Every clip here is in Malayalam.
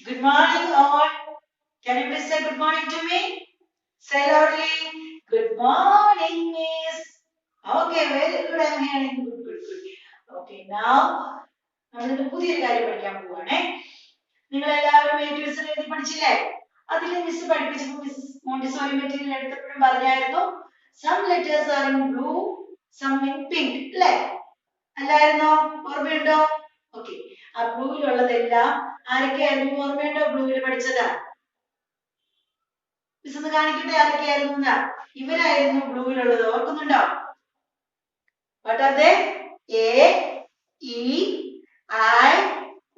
Good morning, all. Can you please say good morning to me? Say loudly. Good morning, miss. Okay, very good. I'm hearing good, good, good. Okay, now നമ്മളിന്ന് പുതിയൊരു കാര്യം പഠിക്കാൻ പോവാണേ നിങ്ങൾ എല്ലാവരും ഏറ്റവും എഴുതി പഠിച്ചില്ലേ അതിൽ മിസ് പഠിപ്പിച്ചപ്പോൾ മിസ് മോണ്ടിസോറി മെറ്റീരിയൽ എടുത്തപ്പോഴും പറഞ്ഞായിരുന്നു some letters are in blue some in pink അല്ലേ അല്ലായിരുന്നോ ഓർമ്മയുണ്ടോ ആ ബ്ലൂവിലുള്ളതെല്ലാം ആരൊക്കെയായിരുന്നു ഓർമ്മയുണ്ടോ? ബ്ലൂവിൽ പഠിച്ചത്? മിസ് ഒന്ന് കാണിക്കട്ടെ ആരൊക്കെയായിരുന്നു എന്ന്? ഇവരായിരുന്നു ബ്ലൂവിലുള്ളത് ഓർക്കുന്നുണ്ടോ? What are they A E I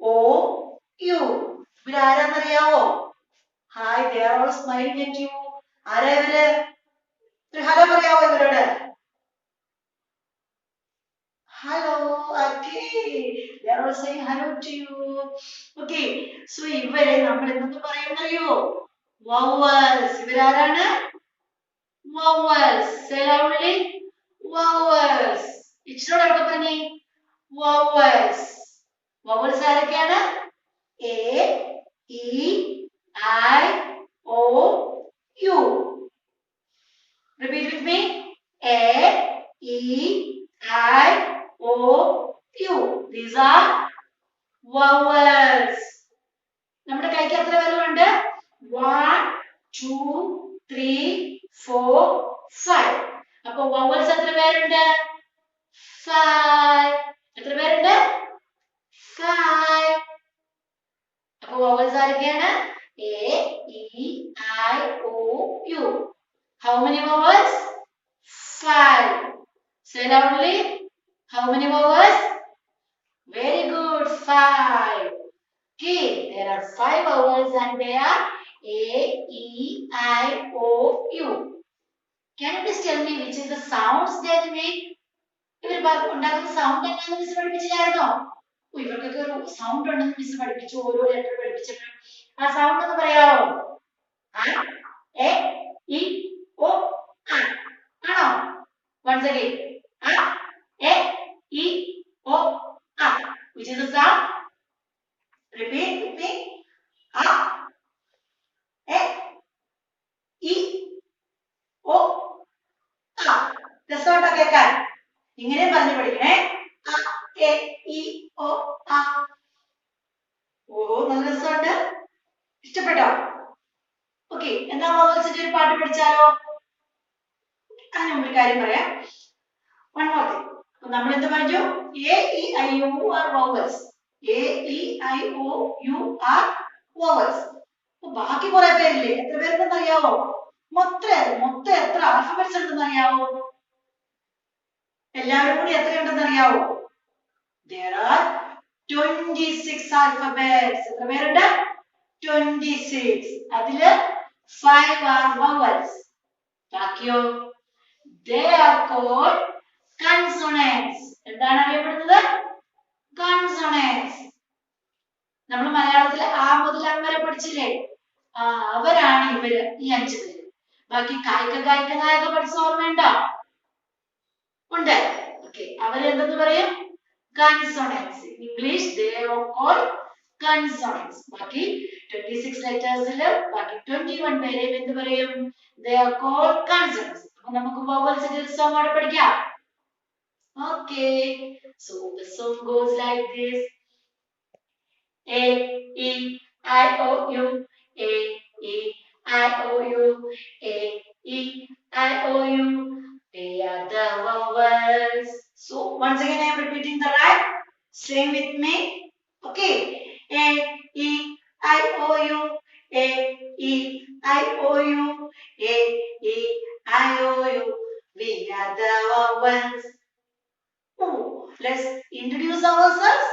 O U ഇവരാരാന്നറിയാവോ? Hi they are all smiling at you ആരാ ഇവർ? ഒരു ഹലോ പറയാവോ ഇവരോട്? Hello okay they are all saying hello to you okay so ഇവരെ നമ്മൾ എന്തെന്ന് പറയുന്നറിയോ vowels ഇവരാരാണ് vowels say loudly vowels ഇച്ചിനോട് എവിടെ പറഞ്ഞേ വവൽസ് വവൽസ് ആരൊക്കെയാണ് A E I O U repeat with me A E A E I O U how many vowels five say loudly how many vowels very good five Okay, there are five vowels and they are A, E, I, O, U. Can you please tell me which is the sounds they make? ഇവർ ഉണ്ടാക്കുന്ന സൗണ്ട് എന്താണെന്ന് മിസ് പഠിപ്പിച്ചില്ലായിരുന്നോ? ഇവർക്കൊക്കെ ഒരു സൗണ്ട് ഉണ്ടെന്ന് മിസ് പഠിപ്പിച്ചു. ഓരോ ലെറ്റർ പഠിപ്പിച്ചപ്പോഴും ആ സൗണ്ട് ഒന്ന് പറയാമോ ആ? എ ഇ ഒ ആ. ആണോ? വൺസ് അഗൈൻ ആ? എ ഇ ഒ ആ. Which is the sound? Repeat with me. A, E, I, O, A. രസമുണ്ടോ കേൾക്കാൻ. ഇങ്ങനെ പറഞ്ഞു പഠിക്കണേ. ഇഷ്ടപ്പെട്ടോ? ഓക്കെ എന്നാ വോവൽസിന്റെ ഒരു പാട്ട് പഠിച്ചാലോ? അതിന് മുമ്പ് കാര്യം പറയാം. വൺ മോർ തിങ് നമ്മൾ എന്ത് പറഞ്ഞു? A E I U are vowels A E I O U are vowels ബാക്കി കുറെ പേരില്ലേ? എത്ര പേരുണ്ടെന്ന് അറിയാവോ മൊത്തം മൊത്തം എത്ര? ആൽഫബറ്റ്സ് ഉണ്ടെന്ന് അറിയാവോ എല്ലാവരും കൂടി എത്ര ഉണ്ടെന്ന് അറിയാവോ there are 26 alphabets. എത്ര പേരുണ്ട്? 26 അതിൽ 5 are vowels ബാക്കിയോ? They are called consonants. എന്താണ് അറിയപ്പെടുന്നത്? Consonants. നമ്മൾ മലയാളത്തിൽ ആ മുതൽ അം വരെ പഠിച്ചില്ലേ? ആ അവരാണ് ഇവർ ഈ അഞ്ചു പേര്. ബാക്കി കായിക കായിക നായക പഠിച്ച ഓർമ്മയുണ്ടോ ഉണ്ട്? ഓക്കെ അവരെന്തെന്ന് പറയും? Consonants English they are called consonants ബാക്കി 26 ലെറ്റേഴ്സിൽ ബാക്കി 21 പേരെ എന്ത് പറയും ദേ ആർ കോൾഡ് കൺസോണൻസ് അപ്പൊ നമുക്ക് വവൽസിന്റെ ഒരു സോങ് അവിടെ പഠിക്കാം okay so the song goes like this A E I O U A E I O U A E I O U They are the vowels. So once again I am repeating the right. Sing with me. Okay. A E I O U A E I O U A E I O U We are the vowels. Oh, let's introduce ourselves.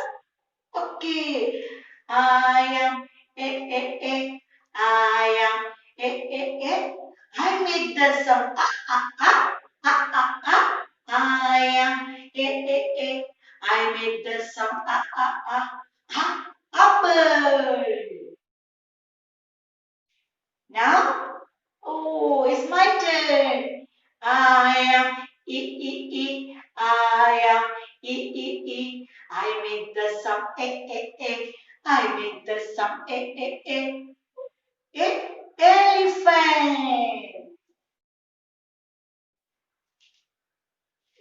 Okay. I am a a a. I am a a a. I make the sound ah ah ah Am e e e. I make the sound a a a a elephant.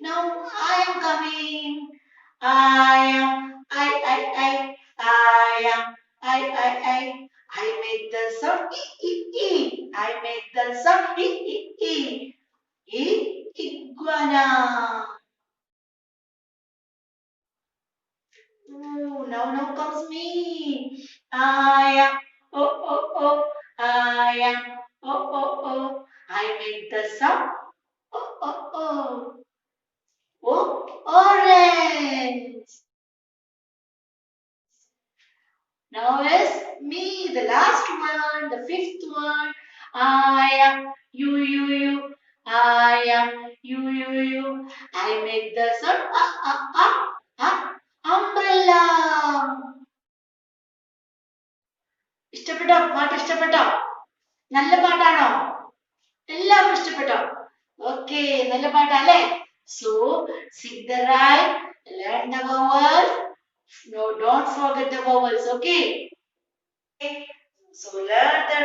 Now I am coming. I am I I I I am I I I I make the sound e e e. I make the sound e e e. E iguana. Now now comes me. I am oh oh oh. I am oh oh oh. I make the sound oh oh oh. Oh, orange. Now is me, the last one, the fifth one. I am you, you, you. I am you, you, you. I make the sound ah, ah, ah, ഇഷ്ടപ്പെട്ടോ പാട്ട് ഇഷ്ടപ്പെട്ടോ നല്ല പാട്ടാണോ എല്ലാവർക്കും ഇഷ്ടപ്പെട്ടോ ഓക്കെ നല്ല പാട്ടല്ലേ so sing the rhyme learn the vowels no don't forget the vowels okay so learn the